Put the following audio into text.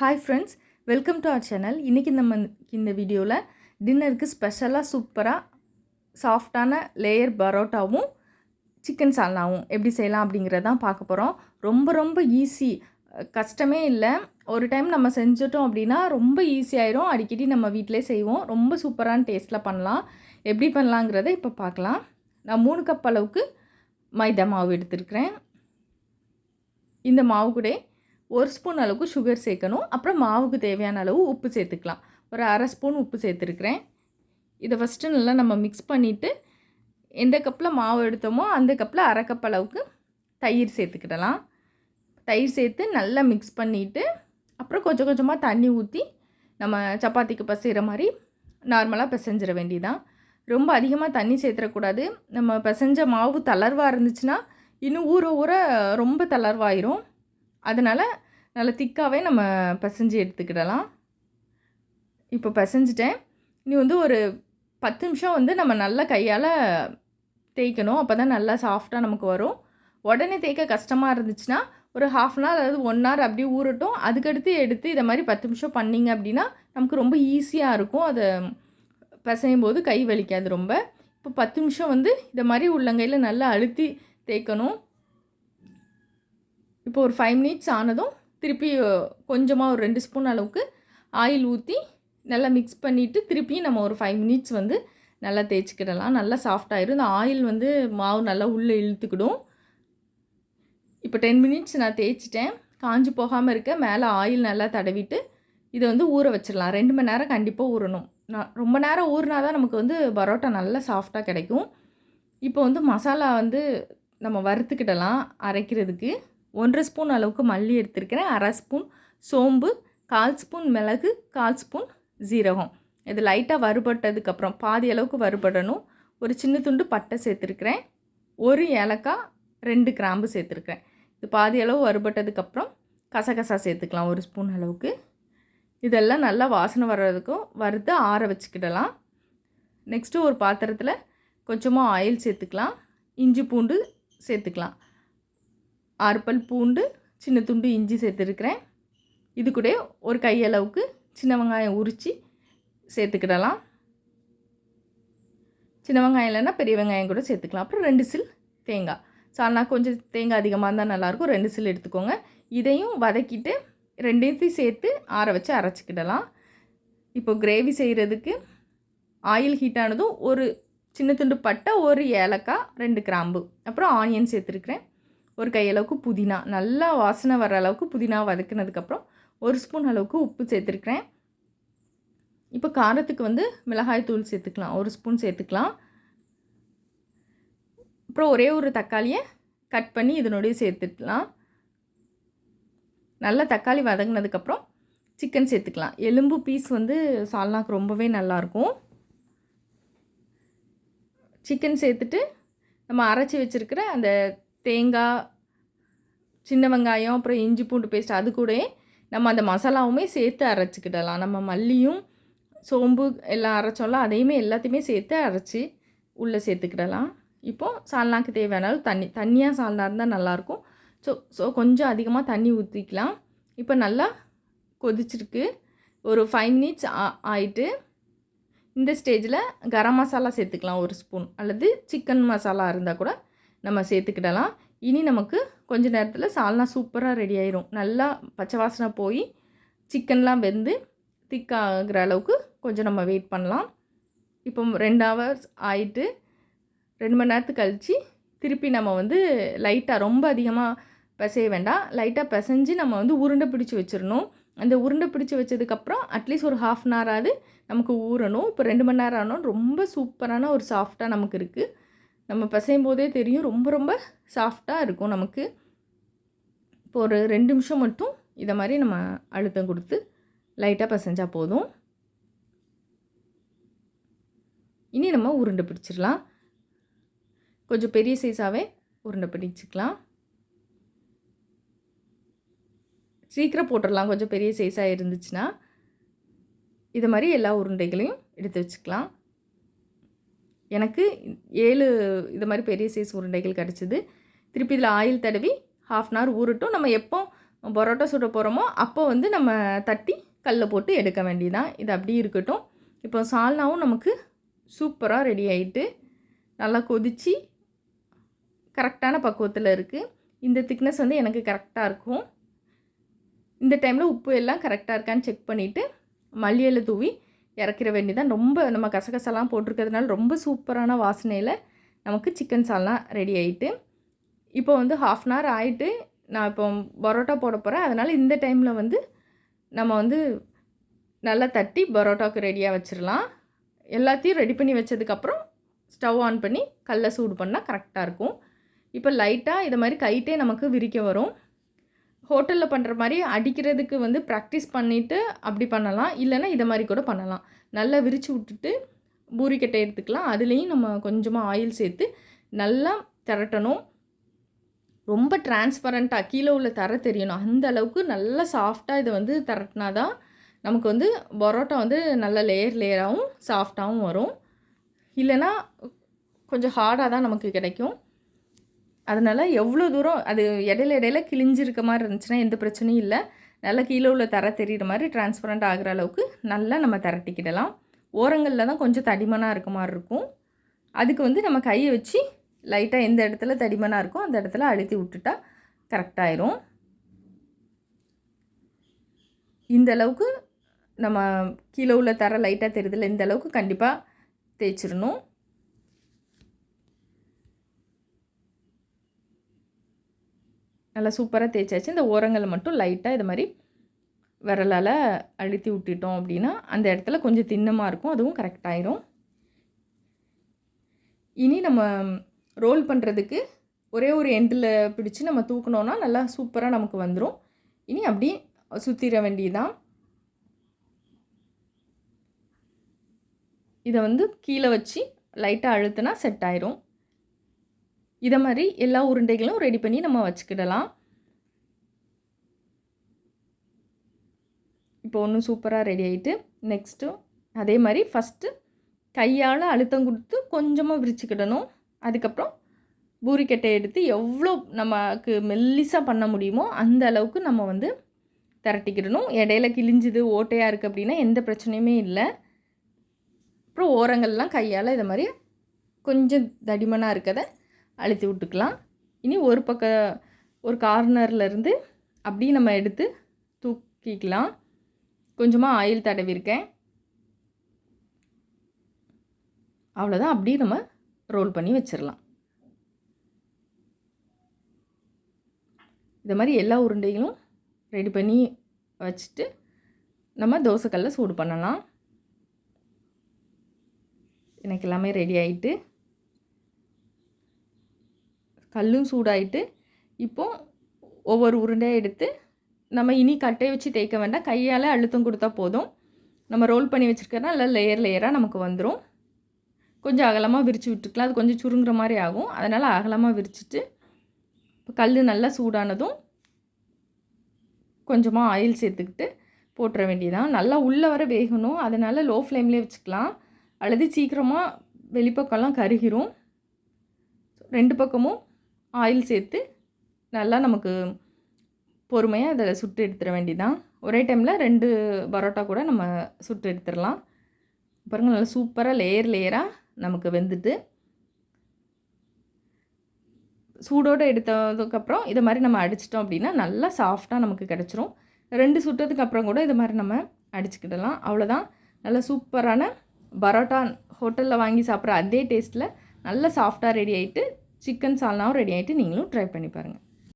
Hi friends welcome to our channel இன்றைக்கி நம்ம இந்த வீடியோவில் டின்னருக்கு ஸ்பெஷலாக சூப்பராக சாஃப்டான லேயர் பரோட்டாவும் சிக்கன் சால்னாவும் எப்படி செய்யலாம் அப்படிங்கிறதான் பார்க்க போகிறோம் ரொம்ப ரொம்ப ஈஸி கஷ்டமே இல்லை. ஒரு டைம் நம்ம செஞ்சிட்டோம் அப்படின்னா ரொம்ப ஈஸியாயிரும் அடிக்கடி நம்ம வீட்டிலே செய்வோம். ரொம்ப சூப்பரான டேஸ்ட்டில் பண்ணலாம். எப்படி பண்ணலாங்கிறத இப்போ பார்க்கலாம். நான் மூணு கப் அளவுக்கு மைதா மாவு எடுத்துருக்கிறேன். இந்த மாவு கூட ஒரு ஸ்பூன் அளவுக்கு சுகர் சேர்க்கணும். அப்புறம் மாவுக்கு தேவையான அளவு உப்பு சேர்த்துக்கலாம். ஒரு அரை ஸ்பூன் உப்பு சேர்த்துருக்குறேன். இதை ஃபஸ்ட்டு நல்லா நம்ம மிக்ஸ் பண்ணிவிட்டு எந்த கப்பில் மாவு எடுத்தோமோ அந்த கப்பில் அரை கப் அளவுக்கு தயிர் சேர்த்துக்கிடலாம். தயிர் சேர்த்து நல்லா மிக்ஸ் பண்ணிவிட்டு அப்புறம் கொஞ்சம் கொஞ்சமாக தண்ணி ஊற்றி நம்ம சப்பாத்திக்கு பசைகிற மாதிரி நார்மலாக பிசைஞ்சிட வேண்டியதான் ரொம்ப அதிகமாக தண்ணி சேர்த்துடக்கூடாது. நம்ம பிசைஞ்ச மாவு தளர்வாக இருந்துச்சுன்னா இன்னும் ஊற ஊற ரொம்ப தளர்வாயிரும். அதனால் நல்லா திக்காகவே நம்ம பிசைஞ்சு எடுத்துக்கிடலாம். இப்போ பிசைஞ்சிட்டேன். இனி வந்து ஒரு பத்து நிமிஷம் வந்து நம்ம நல்லா கையால் தேய்க்கணும். அப்போ தான் நல்லா சாஃப்டாக நமக்கு வரும். உடனே தேய்க்க கஷ்டமாக இருந்துச்சுன்னா ஒரு ஹாஃப் அன் ஹவர் அதாவது ஒன் ஹவர் அப்படியே ஊறட்டும். அதுக்கடுத்து எடுத்து இதை மாதிரி பத்து நிமிஷம் பண்ணிங்க அப்படின்னா நமக்கு ரொம்ப ஈஸியாக இருக்கும். அதை பிசையும் போது கை வலிக்காது ரொம்ப. இப்போ பத்து நிமிஷம் வந்து இதை மாதிரி உள்ளங்கையில் நல்லா அழுத்தி தேய்க்கணும். இப்போ ஒரு ஃபைவ் மினிட்ஸ் ஆனதும் திருப்பி கொஞ்சமாக ஒரு ரெண்டு ஸ்பூன் அளவுக்கு ஆயில் ஊற்றி நல்லா மிக்ஸ் பண்ணிவிட்டு திருப்பியும் நம்ம ஒரு ஃபைவ் மினிட்ஸ் வந்து நல்லா தேய்ச்சிக்கிடலாம். நல்லா சாஃப்டாகிடும் இந்த ஆயில் வந்து மாவு நல்லா உள்ளே இழுத்துக்கிடும். இப்போ டென் மினிட்ஸ் நான் தேய்ச்சிட்டேன். காஞ்சி போகாமல் இருக்க மேலே ஆயில் நல்லா தடவிட்டு இதை வந்து ஊற வச்சிடலாம். ரெண்டு மணி நேரம் கண்டிப்பாக ஊறணும். நான் ரொம்ப நேரம் ஊறினா தான் நமக்கு வந்து பரோட்டா நல்லா சாஃப்டாக கிடைக்கும். இப்போ வந்து மசாலா வந்து நம்ம வறுத்துக்கிடலாம் அரைக்கிறதுக்கு. ஒன்றரை ஸ்பூன் அளவுக்கு மல்லி எடுத்திருக்கிறேன் அரை ஸ்பூன் சோம்பு கால் ஸ்பூன் மிளகு கால் ஸ்பூன் ஜீரகம் இது லைட்டாக வறுபட்டதுக்கப்புறம் பாதி அளவுக்கு வறுபடணும். ஒரு சின்ன துண்டு பட்டை சேர்த்துருக்குறேன். ஒரு ஏலக்காய் ரெண்டு கிராம்பு சேர்த்துருக்குறேன். இது பாதி அளவு வறுபட்டதுக்கப்புறம் கசகசா சேர்த்துக்கலாம் ஒரு ஸ்பூன் அளவுக்கு. இதெல்லாம் நல்லா வாசனை வர்றதுக்கும் வறுத்து ஆற வச்சுக்கிடலாம். நெக்ஸ்ட்டு ஒரு பாத்திரத்தில் கொஞ்சமாக ஆயில் சேர்த்துக்கலாம். இஞ்சி பூண்டு சேர்த்துக்கலாம். ஆறுப்பல் பூண்டு சின்ன துண்டு இஞ்சி சேர்த்துருக்குறேன். இது கூட ஒரு கையளவுக்கு சின்ன வெங்காயம் உரித்து சேர்த்துக்கிடலாம். சின்ன வெங்காயம் இல்லைன்னா பெரிய வெங்காயம் கூட சேர்த்துக்கலாம். அப்புறம் ரெண்டு சில் தேங்காய். சால்னா கொஞ்சம் தேங்காய் அதிகமாக இருந்தால் நல்லாயிருக்கும். ரெண்டு சில் எடுத்துக்கோங்க. இதையும் வதக்கிட்டு ரெண்டையும் சேர்த்து ஆற வச்சு அரைச்சிக்கிடலாம். இப்போ கிரேவி செய்கிறதுக்கு ஆயில் ஹீட் ஆனதும் ஒரு சின்ன துண்டு பட்டை ஒரு ஏலக்காய் ரெண்டு கிராம்பு. அப்புறம் ஆனியன் சேர்த்துருக்குறேன். ஒரு கையளவுக்கு புதினா நல்லா வாசனை வர அளவுக்கு புதினா வதக்குனதுக்கப்புறம் ஒரு ஸ்பூன் அளவுக்கு உப்பு சேர்த்துருக்குறேன். இப்போ காரத்துக்கு வந்து மிளகாய் தூள் சேர்த்துக்கலாம் ஒரு ஸ்பூன் சேர்த்துக்கலாம். அப்புறம் ஒரே ஒரு தக்காளியை கட் பண்ணி இதனுடைய சேர்த்துக்கலாம். நல்லா தக்காளி வதங்கினதுக்கப்புறம் சிக்கன் சேர்த்துக்கலாம். எலும்பு பீஸ் வந்து சால்னாக்கு ரொம்பவே நல்லாயிருக்கும் சிக்கன் சேர்த்துட்டு நம்ம அரைச்சி வச்சுருக்கிற அந்த தேங்காய் சின்ன வெங்காயம் அப்புறம் இஞ்சி பூண்டு பேஸ்ட் அது கூட நம்ம அந்த மசாலாவுமே சேர்த்து அரைச்சிக்கிடலாம். நம்ம மல்லியும் சோம்பு எல்லாம் அரைச்சோம்ல அதையுமே எல்லாத்தையுமே சேர்த்து அரைச்சி உள்ளே சேர்த்துக்கிடலாம். இப்போது சால்னாக்கு தேவையான தண்ணி தண்ணியாக சால்னா இருந்தால் நல்லாயிருக்கும். ஸோ ஸோ கொஞ்சம் அதிகமாக தண்ணி ஊற்றிக்கலாம் இப்போ நல்லா கொதிச்சிருக்கு. ஒரு ஃபைவ் மினிட்ஸ் ஆ ஆயிட்டு இந்த ஸ்டேஜில் கரம் மசாலா சேர்த்துக்கலாம் ஒரு ஸ்பூன் அல்லது சிக்கன் மசாலா இருந்தால் கூட நம்ம சேர்த்துக்கிடலாம். இனி நமக்கு கொஞ்ச நேரத்தில் சால்னா சூப்பராக ரெடி ஆயிரும். நல்லா பச்சை வாசனை போய் சிக்கன்லாம் வெந்து திக்காகிற அளவுக்கு கொஞ்சம் நம்ம வெயிட் பண்ணலாம். இப்போ ரெண்டு ஹவர்ஸ் ஆயிட்டு ரெண்டு மணி நேரத்துக்கு கழித்து திருப்பி நம்ம வந்து லைட்டாக ரொம்ப அதிகமாக பிசைய வேண்டாம். லைட்டாக பிசைஞ்சு நம்ம வந்து உருண்டை பிடிச்சி வச்சிடணும் அந்த உருண்டை பிடிச்சி வச்சதுக்கப்புறம் அட்லீஸ்ட் ஒரு ஹாஃப் அன் ஹவராது நமக்கு ஊறணும். இப்போ ரெண்டு மணி நேரம் ஆனோம் ரொம்ப சூப்பரான ஒரு சாஃப்டாக நமக்கு இருக்குது நம்ம பிசையும் போதே தெரியும். ரொம்ப ரொம்ப சாஃப்டாக இருக்கும் நமக்கு. இப்போ ஒரு ரெண்டு நிமிஷம் மட்டும் இதை மாதிரி நம்ம அழுத்தம் கொடுத்து லைட்டாக பசைஞ்சால் போதும். இனி நம்ம உருண்டை பிடிச்சிடலாம். கொஞ்சம் பெரிய சைஸாகவே உருண்டை பிடிச்சிக்கலாம். சீக்கிரம் போட்டுடலாம். கொஞ்சம் பெரிய சைஸாக இருந்துச்சுன்னா இது மாதிரி எல்லா உருண்டைகளையும் எடுத்து வச்சுக்கலாம். எனக்கு ஏழு இது மாதிரி பெரிய சைஸ் உருண்டைகள் கிடச்சிது. திருப்பி இதில் ஆயில் தடவி ஹாஃப் அன் ஹவர் ஊறட்டும். நம்ம எப்போ பரோட்டா சுட போகிறோமோ அப்போ வந்து நம்ம தட்டி கல்லில் போட்டு எடுக்க வேண்டியதான் இது அப்படி இருக்கட்டும். இப்போ சால்னாவும் நமக்கு சூப்பராக ரெடி ஆகிட்டு நல்லா கொதித்து கரெக்டான பக்குவத்தில் இருக்குது இந்த திக்னஸ் வந்து எனக்கு கரெக்டாக இருக்கும். இந்த டைமில் உப்பு எல்லாம் கரெக்டாக இருக்கான்னு செக் பண்ணிவிட்டு மல்லியில் தூவி இறக்கிற வேண்டியதான் ரொம்ப நம்ம கசகசலாம் போட்டிருக்கிறதுனால ரொம்ப சூப்பரான வாசனையில் நமக்கு சிக்கன் சால்னா ரெடி ஆகிட்டு இப்போ வந்து ஹாஃப் அன் ஹவர் ஆகிட்டு நான் இப்போ பரோட்டா போட போகிறேன் அதனால் இந்த டைமில் வந்து நம்ம வந்து நல்லா தட்டி பரோட்டாவுக்கு ரெடியாக வச்சிடலாம் எல்லாத்தையும் ரெடி பண்ணி வச்சதுக்கப்புறம் ஸ்டவ் ஆன் பண்ணி கல்லை சூடு பண்ணால் கரெக்டாக இருக்கும். இப்போ லைட்டாக இதை மாதிரி கைட்டே நமக்கு விரிக்க வரும். ஹோட்டலில் பண்ணுற மாதிரி அடிக்கிறதுக்கு வந்து ப்ராக்டிஸ் பண்ணிவிட்டு அப்படி பண்ணலாம். இல்லைன்னா இதை மாதிரி கூட பண்ணலாம். நல்லா விரித்து விட்டுட்டு பூரிக்கட்டை எடுத்துக்கலாம். அதுலேயும் நம்ம கொஞ்சமாக ஆயில் சேர்த்து நல்லா திரட்டணும். ரொம்ப டிரான்ஸ்பரண்ட்டாக கீழே உள்ள தர தெரியணும். அந்த அளவுக்கு நல்லா சாஃப்டாக இதை வந்து திரட்டினா தான் நமக்கு வந்து பரோட்டா வந்து நல்ல லேயர் லேயராகவும் சாஃப்டாகவும் வரும். இல்லைன்னா கொஞ்சம் ஹார்டாக தான் நமக்கு கிடைக்கும். அதனால் எவ்வளோ தூரம் அது இடையில இடையில கிழிஞ்சிருக்க மாதிரி இருந்துச்சுன்னா எந்த பிரச்சனையும் இல்லை. நல்லா கீழே உள்ள தர தெரிகிற மாதிரி டிரான்ஸ்பரண்ட் ஆகிற அளவுக்கு நல்லா நம்ம திரட்டிக்கிடலாம். ஓரங்களில் தான் கொஞ்சம் தடிமனாக இருக்க மாதிரி இருக்கும். அதுக்கு வந்து நம்ம கையை வச்சு லைட்டாக எந்த இடத்துல தடிமனாக இருக்கோ அந்த இடத்துல அழுத்தி விட்டுட்டா கரெக்டாயிரும் இந்த அளவுக்கு நம்ம கீழே உள்ள தர லைட்டாக தெரியுதில்ல இந்த அளவுக்கு கண்டிப்பாக தேய்ச்சிடணும். நல்லா சூப்பராக தேய்ச்சாச்சு. இந்த ஓரங்களை மட்டும் லைட்டாக இது மாதிரி விரலால் அழுத்தி விட்டுட்டோம் அப்படின்னா அந்த இடத்துல கொஞ்சம் திண்ணமாக இருக்கும். அதுவும் கரெக்டாயிரும் இனி நம்ம ரோல் பண்ணுறதுக்கு ஒரே ஒரு எண்டில் பிடிச்சி நம்ம தூக்கினோன்னா நல்லா சூப்பராக நமக்கு வந்துடும் இனி அப்படி சுற்றிட வேண்டியதான் இதை வந்து கீழே வச்சு லைட்டாக அழுத்தினா செட் ஆயிரும். இதை மாதிரி எல்லா உருண்டைகளும் ரெடி பண்ணி நம்ம வச்சுக்கிடலாம். இப்போ ஒன்றும் சூப்பராக ரெடி ஆகிட்டு நெக்ஸ்ட்டு அதே மாதிரி ஃபஸ்ட்டு கையால் அழுத்தம் கொடுத்து கொஞ்சமாக விரிச்சுக்கிடணும். அதுக்கப்புறம் பூரிக்கட்டை எடுத்து எவ்வளோ நமக்கு மெல்லிசாக பண்ண முடியுமோ அந்த அளவுக்கு நம்ம வந்து திரட்டிக்கிடணும். இடையில கிழிஞ்சுது ஓட்டையாக இருக்குது அப்படின்னா எந்த பிரச்சனையுமே இல்லை. அப்புறம் ஓரங்கள்லாம் கையால் இதை மாதிரி கொஞ்சம் தடிமனாக இருக்கதை அழுத்தி விட்டுக்கலாம். இனி ஒரு பக்க ஒரு கார்னர்லேருந்து அப்படியே நம்ம எடுத்து தூக்கிக்கலாம். கொஞ்சமாக ஆயில் தடவிருக்கேன். அவ்வளோதான் அப்படியே நம்ம ரோல் பண்ணி வச்சிடலாம் இந்த மாதிரி எல்லா உருண்டைகளும் ரெடி பண்ணி வச்சுட்டு நம்ம தோசைக்கல்ல சூடு பண்ணலாம். எனக்கு எல்லாமே ரெடி ஆகிட்டு கல்லும் சூடாயிட்டு இப்போது ஒவ்வொரு உருண்டையாக எடுத்து நம்ம இனி கட்டையை வச்சு தேய்க்க வேண்டாம். கையால் அழுத்தம் கொடுத்தா போதும். நம்ம ரோல் பண்ணி வச்சுருக்கனா நல்லா லேயர் லேயராக நமக்கு வந்துடும் கொஞ்சம் அகலமாக விரித்து விட்டுக்கலாம். அது கொஞ்சம் சுருங்குற மாதிரி ஆகும். அதனால் அகலமாக விரிச்சிட்டு இப்போ கல் நல்லா சூடானதும் கொஞ்சமாக ஆயில் சேர்த்துக்கிட்டு போட்டுற வேண்டியதான் நல்லா உள்ளே வர வேகணும். அதனால் லோ ஃப்ளேம்லேயே வச்சுக்கலாம். அல்லது சீக்கிரமாக வெளிப்பக்கம்லாம் கருகிரும். ரெண்டு பக்கமும் ஆயில் சேர்த்து நல்லா நமக்கு பொறுமையாக அதை சுட்டு எடுத்துட வேண்டியதான் ஒரே டைமில் ரெண்டு பரோட்டா கூட நம்ம சுட்டு எடுத்துடலாம். பாருங்கள் நல்லா சூப்பராக லேயர் லேயராக நமக்கு வெந்துட்டு சூடோடு எடுத்ததுக்கப்புறம் இதை மாதிரி நம்ம அடிச்சிட்டோம் அப்படின்னா நல்லா சாஃப்டாக நமக்கு கிடச்சிரும். ரெண்டு சுட்டதுக்கு அப்புறம் கூட இது மாதிரி நம்ம அடிச்சுக்கிடலாம். அவ்வளோதான் நல்லா சூப்பரான பரோட்டா ஹோட்டலில் வாங்கி சாப்பிட்ற அதே டேஸ்ட்டில் நல்லா சாஃப்டாக ரெடி ஆகிட்டு சிக்கன் சால்னாவும் ரெடி ஆகிட்டு நீங்களும் ட்ரை பண்ணி பாருங்கள்